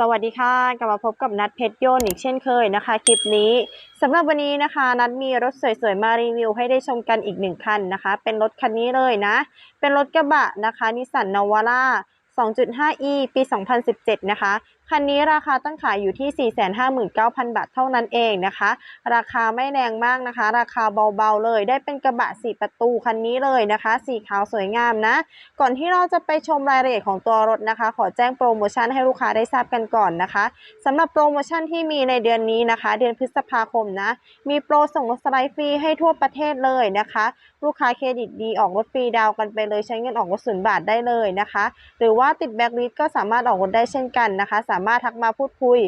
สวัสดีค่ะ กลับมาพบกับนัดเพชรโยนอีกเช่นเคยนะคะ คลิปนี้สำหรับวันนี้นะคะ นัดมีรถสวยๆ มารีวิวให้ได้ชมกันอีกหนึ่งคันนะคะ เป็นรถคันนี้เลยนะ เป็นรถกระบะนะคะนิสสันนาวาร่า 2.5e ปี 2017 นะคะ คันนี้ราคาตั้งขายอยู่ที่ 459,000 บาทเท่านั้นเองนะคะ ราคาไม่แรงมากนะคะ ราคาเบาๆเลย ได้เป็นกระบะ 4 ประตูคันนี้เลยนะคะ สีขาวสวยงามนะ ก่อนที่เราจะไปชมรายละเอียดของตัวรถนะคะ ขอแจ้งโปรโมชั่นให้ลูกค้าได้ทราบกันก่อนนะคะสำหรับโปรโมชั่นที่มีในเดือนนี้นะคะ เดือนพฤษภาคมนะ มีโปรส่งรถสไลด์ฟรีให้ทั่วประเทศเลยนะคะ ลูกค้าเครดิตดีออกรถฟรีดาวกันไปเลยใช้เงินออกรถศูนย์บาทได้เลยนะคะ หรือว่าติดแบ็กลิสก็สามารถออกรถได้เช่นกันนะคะามารถทักมาพูดคุย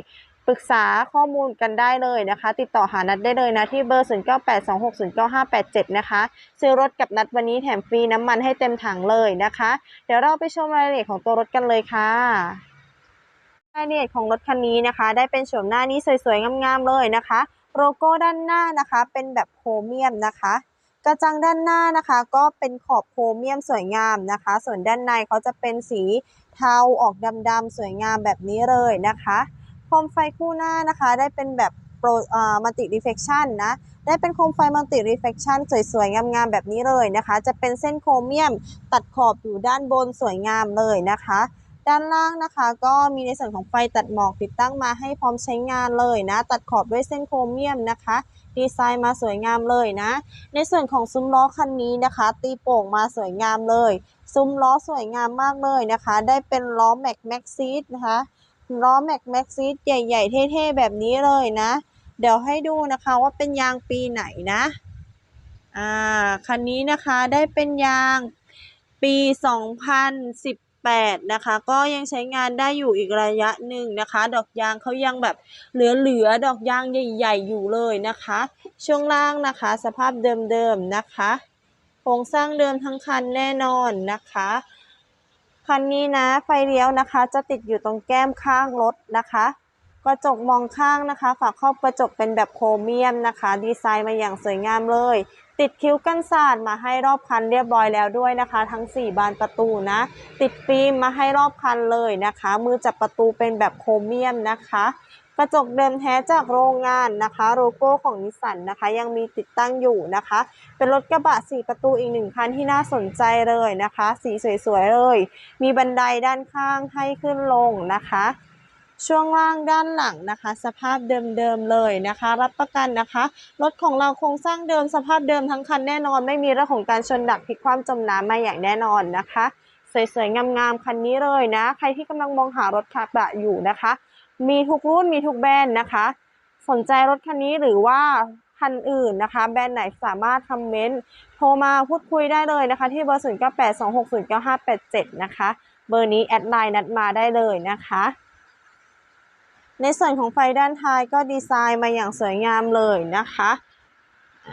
ปรึกษาข้อมูลกันได้เลยนะคะ ติดต่อหานัดได้เลยนะ ที่เบอร์ 0982609587 นะคะ ซื้อรถกับนัดวันนี้แถมฟรีน้ำมันให้เต็มถังเลยนะคะ เดี๋ยวเราไปชมรายละเอียดของตัวรถกันเลยค่ะรายละเอียดของรถคันนี้นะคะ ได้เป็นโฉมหน้านี้สวยๆงามๆเลยนะคะ โลโก้ด้านหน้านะคะ เป็นแบบโครเมียมนะคะ กระจังด้านหน้านะคะ ก็เป็นขอบโครเมียมสวยงามนะคะ ส่วนด้านในเขาจะเป็นสีเทาออกดำๆสวยงามแบบนี้เลยนะคะโคมไฟคู่หน้านะคะได้เป็นแบบโปรอ่ามัลติรีเฟคชั่นนะ ได้เป็นโคมไฟมัลติรีเฟคชั่นสวยๆ งามๆ แบบนี้เลยนะคะ จะเป็นเส้นโครเมียมตัดขอบอยู่ด้านบนสวยงามเลยนะคะ ด้านล่างนะคะก็มีในส่วนของไฟตัดหมอกติดตั้งมาให้พร้อมใช้งานเลยนะ ตัดขอบด้วยเส้นโครเมียมนะคะ ดีไซน์มาสวยงามเลยนะ ในส่วนของซุ้มล้อคันนี้นะคะ ตีโป่งมาสวยงามเลย ซุ้มล้อสวยงามมากเลยนะคะ ได้เป็นล้อแม็กแม็กซีดนะคะล้อแม็กแม็กซีดใหญ่ๆ เท่ๆ แบบนี้เลยนะ เดี๋ยวให้ดูนะคะว่าเป็นยางปีไหนนะอ่าคันนี้นะคะได้เป็นยางปี 8นะคะ ก็ยังใช้งานได้อยู่อีกระยะหนึ่งนะคะ ดอกยางเขายังแบบเหลือๆ ดอกยางใหญ่ๆ อยู่เลยนะคะ ช่วงล่างนะคะ สภาพเดิมๆนะคะโครงสร้างเดิมทั้งคันแน่นอนนะคะคันนี้นะไฟเลี้ยวนะคะ จะติดอยู่ตรงแก้มข้างรถนะคะ กระจกมองข้างนะคะ ฝาครอบกระจกเป็นแบบโครเมียมนะคะ ดีไซน์มาอย่างสวยงามเลย ติดคิ้วกันศาสตร์มาให้รอบคันเรียบร้อยแล้วด้วยนะคะ ทั้ง 4 บานประตูนะ ติดฟิล์มมาให้รอบคันเลยนะคะ มือจับประตูเป็นแบบโครเมียมนะคะกระจกเดิมแท้จากโรงงานนะคะ โลโก้ของนิสสันนะคะ ยังมีติดตั้งอยู่นะคะ เป็นรถกระบะ 4 ประตูอีกหนึ่งคันที่น่าสนใจเลยนะคะ สีสวยๆเลย มีบันไดด้านข้างให้ขึ้นลงนะคะ ช่วงล่างด้านหลังนะคะ สภาพเดิมๆเลยนะคะ รับประกันนะคะ รถของเราโครงสร้างเดิมสภาพเดิมทั้งคันแน่นอน ไม่มีเรื่องของการชนดักพลิกคว่ำจมน้ำมาอย่างแน่นอนนะคะ สวยๆงามๆคันนี้เลยนะ ใครที่กำลังมองหารถกระบะอยู่นะคะ มีทุกรุ่นมีทุกแบรนด์นะคะ สนใจรถคันนี้หรือว่าคันอื่นนะคะ แบรนด์ไหนสามารถคอมเมนต์โทรมาพูดคุยได้เลยนะคะ ที่เบอร์ 0 9 8 2 6 0 9 5 8 7 นะคะ เบอร์นี้แอดไลน์นัดมาได้เลยนะคะ ในส่วนของไฟด้านท้ายก็ดีไซน์มาอย่างสวยงามเลยนะคะ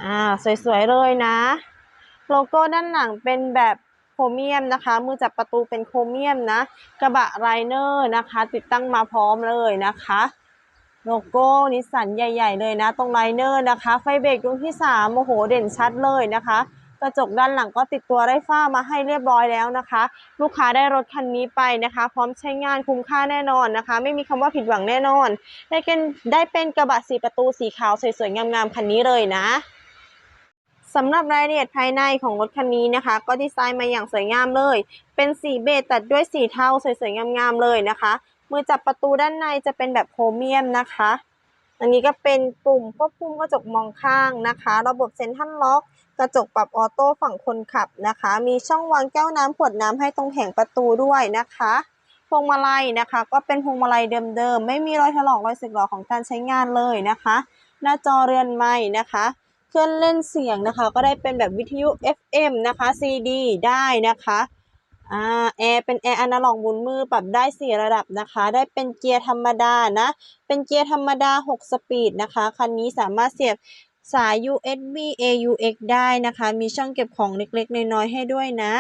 อ่าสวยๆเลยนะ โลโก้ด้านหลังเป็นแบบโครเมียมนะคะ มือจับประตูเป็นโครเมียมนะ กระบะไรเนอร์นะคะ ติดตั้งมาพร้อมเลยนะคะ โลโก้นิสสันใหญ่ ๆ เลยนะ ตรงไรเนอร์นะคะ ไฟเบรกดวงที่3โอ้โหเด่นชัดเลยนะคะ กระจกด้านหลังก็ติดตัวไร้ฝ้ามาให้เรียบร้อยแล้วนะคะ ลูกค้าได้รถคันนี้ไปนะคะ พร้อมใช้งานคุ้มค่าแน่นอนนะคะ ไม่มีคำว่าผิดหวังแน่นอน ได้เป็นได้เป็นกระบะสีประตูสีขาวสวยๆงามๆคันนี้เลยนะสำหรับรายละเอียดภายในของรถคันนี้นะคะ ก็ดีไซน์มาอย่างสวยงามเลย เป็นสีเบจตัดด้วยสีเทาสวยๆงามๆเลยนะคะ มือจับประตูด้านในจะเป็นแบบโครเมียมนะคะ อันนี้ก็เป็นปุ่มควบคุมกระจกมองข้างนะคะ ระบบเซ็นทรัลล็อก กระจกปรับออโต้ฝั่งคนขับนะคะ มีช่องวางแก้วน้ำขวดน้ำให้ตรงแผงประตูด้วยนะคะพวงมาลัยนะคะ ก็เป็นพวงมาลัยเดิมๆ ไม่มีรอยถลอกรอยสึกหรอของการใช้งานเลยนะคะ หน้าจอเรือนใหม่นะคะเครื่องเล่นเสียงนะคะ ก็ได้เป็นแบบวิทยุ FM นะคะ CD ได้นะคะอ่าแอร์เป็นแอร์อนาล็อกหมุนมือปรับได้ 4 ระดับนะคะ ได้เป็นเกียร์ธรรมดานะ เป็นเกียร์ธรรมดา 6 สปีดนะคะ คันนี้สามารถเสียบ สาย USB AUX ได้นะคะ มีช่องเก็บของเล็กๆ น้อยๆให้ด้วยนะ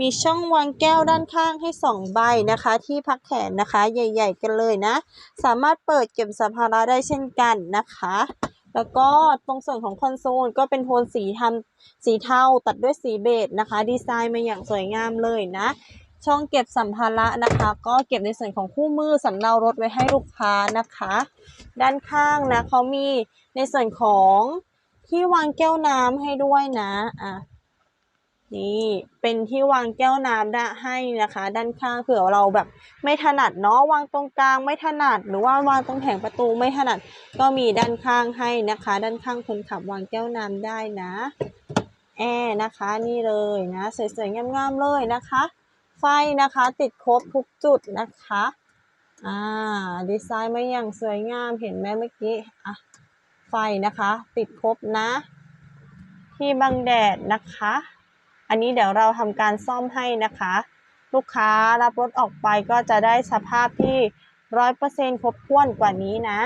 มีช่องวางแก้วด้านข้างให้ 2 ใบนะคะ ที่พักแขนนะคะ ใหญ่ ๆ กันเลยนะ สามารถเปิดเก็บสัมภาระได้เช่นกันนะคะ แล้วก็ตรงส่วนของคอนโซลก็เป็นโทนสีทำสีเทาตัดด้วยสีเบจนะคะ ดีไซน์มาอย่างสวยงามเลยนะ ช่องเก็บสัมภาระนะคะ ก็เก็บในส่วนของคู่มือสำเนารถไว้ให้ลูกค้านะคะ ด้านข้างนะเขามีในส่วนของที่วางแก้วน้ำให้ด้วยนะอะนี่เป็นที่วางแก้วน้ำได้ให้นะคะ ด้านข้างเผื่อเราแบบไม่ถนัดเนาะวางตรงกลางไม่ถนัดหรือว่าวางตรงแผงประตูไม่ถนัด ก็มีด้านข้างให้นะคะ ด้านข้างคนขับวางแก้วน้ำได้นะแอนะคะนี่เลยนะสวยๆงามๆเลยนะคะ ไฟนะคะ ติดครบทุกจุดนะคะ อ่า ดีไซน์มาอย่างสวยงามเห็นไหมเมื่อกี้ อะ ไฟนะคะ ติดครบนะ ที่บังแดดนะคะ อันนี้เดี๋ยวเราทำการซ่อมให้นะคะ ลูกค้ารับรถออกไปก็จะได้สภาพที่ร้อยเปอร์เซ็นครบถ้วนกว่านี้นะ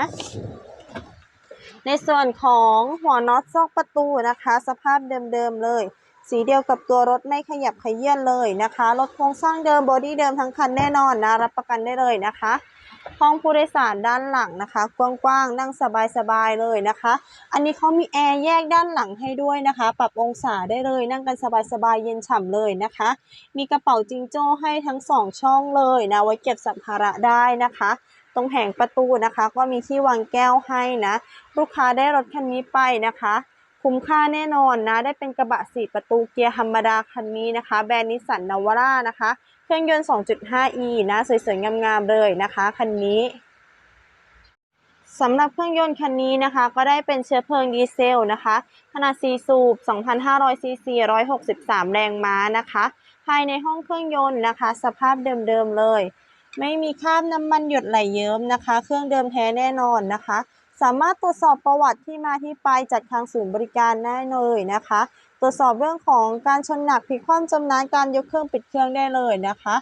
ในส่วนของหัวน็อตซอกประตูนะคะ สภาพเดิมๆเลย สีเดียวกับตัวรถไม่ขยับขยื่นเลยนะคะ รถโครงสร้างเดิมบอดี้เดิมทั้งคันแน่นอนนะ รับประกันได้เลยนะคะ ห้องผู้โดยสารด้านหลังนะคะ กว้างๆ นั่งสบายๆ เลยนะคะ อันนี้เขามีแอร์แยกด้านหลังให้ด้วยนะคะ ปรับองศาได้เลย นั่งกันสบายๆ เย็นฉ่ำเลยนะคะ มีกระเป๋าจิงโจ้ให้ทั้งสองช่องเลยนะ ไว้เก็บสัมภาระได้นะคะตรงแผงประตูนะคะ ก็มีที่วางแก้วให้นะ ลูกค้าได้รถคันนี้ไปนะคะ คุ้มค่าแน่นอนนะ ได้เป็นกระบะสี่ประตูเกียร์ธรรมดาคันนี้นะคะ แบรนด์นิสสันนาวาร่านะคะ เครื่องยนต์ 2.5e นะ สวยๆ งามๆ เลยนะคะ คันนี้สำหรับเครื่องยนต์คันนี้นะคะ ก็ได้เป็นเชื้อเพลิงดีเซลนะคะ ขนาด 4 สูบ 2,500 ซีซี 163 แรงม้านะคะ ภายในห้องเครื่องยนต์นะคะ สภาพเดิมๆเลย ไม่มีคราบน้ำมันหยดไหลเยิ้มนะคะ เครื่องเดิมแท้แน่นอนนะคะ สามารถตรวจสอบประวัติที่มาที่ไปจากทางศูนย์บริการได้เลยนะคะ ตรวจสอบเรื่องของการชนหนักพลิกคว่ำจมน้ำการยกเครื่องปิดเครื่องได้เลยนะคะ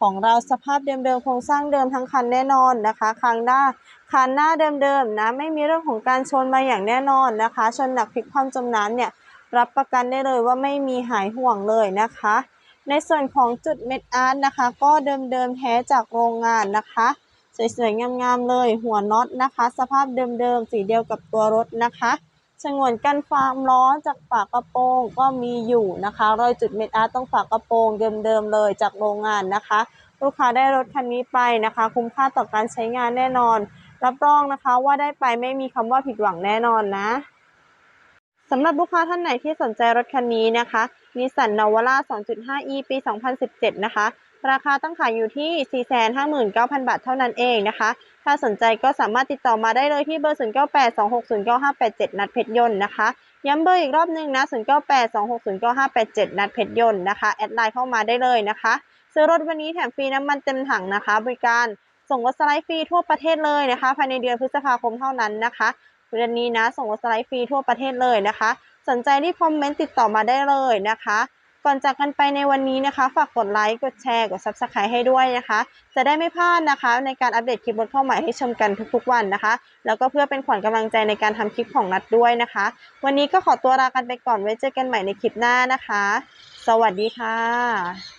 ของเราสภาพเดิมๆโครงสร้างเดิมทั้งคันแน่นอนนะคะคันหน้าคันหน้าเดิมๆนะไม่มีเรื่องของการชนมาอย่างแน่นอนนะคะ ชนหนักพลิกคว่ำจมน้ำเนี่ยรับประกันได้เลยว่าไม่มีหายห่วงเลยนะคะ ในส่วนของจุดเม็ดอาร์ตนะคะ ก็เดิมๆแท้จากโรงงานนะคะ สวยๆงามๆเลย หัวน็อตนะคะ สภาพเดิมๆสีเดียวกับตัวรถนะคะฉงวนกันความร้อนจากฝากระโปรงก็มีอยู่นะคะรอยจุดเม็ดอาร์ตตรงฝากระโปรงเดิมๆเลยจากโรงงานนะคะ ลูกค้าได้รถคันนี้ไปนะคะ คุ้มค่าต่อการใช้งานแน่นอน รับรองนะคะว่าได้ไปไม่มีคำว่าผิดหวังแน่นอนนะสำหรับลูกค้าท่านไหนที่สนใจรถคันนี้นะคะนิสสันนาวาร่า 2.5e ปี 2017 นะคะ ราคาตั้งขายอยู่ที่ 459,000 บาทเท่านั้นเองนะคะ ถ้าสนใจก็สามารถติดต่อมาได้เลยที่เบอร์ 0982609587 นัดเพชรยนต์นะคะ ย้ำเบอร์อีกรอบนึงนะ 0982609587 นัดเพชรยนต์นะคะ แอดไลน์เข้ามาได้เลยนะคะ ซื้อรถวันนี้แถมฟรีน้ำมันเต็มถังนะคะ บริการส่งรถสไลด์ฟรีทั่วประเทศเลยนะคะ ภายในเดือนพฤษภาคมเท่านั้นนะคะเดือนนี้นะ ส่งรถสไลด์ฟรีทั่วประเทศเลยนะคะ สนใจรีบคอมเมนต์ติดต่อมาได้เลยนะคะ ก่อนจากกันไปในวันนี้นะคะ ฝากกดไลค์กดแชร์กด Subscribe ให้ด้วยนะคะ จะได้ไม่พลาดนะคะ ในการอัปเดตคลิปรถข้อใหม่ให้ชมกันทุกๆวันนะคะ แล้วก็เพื่อเป็นขวัญกำลังใจในการทำคลิปของนัดด้วยนะคะ วันนี้ก็ขอตัวลากันไปก่อนไว้เจอกันใหม่ในคลิปหน้านะคะ สวัสดีค่ะ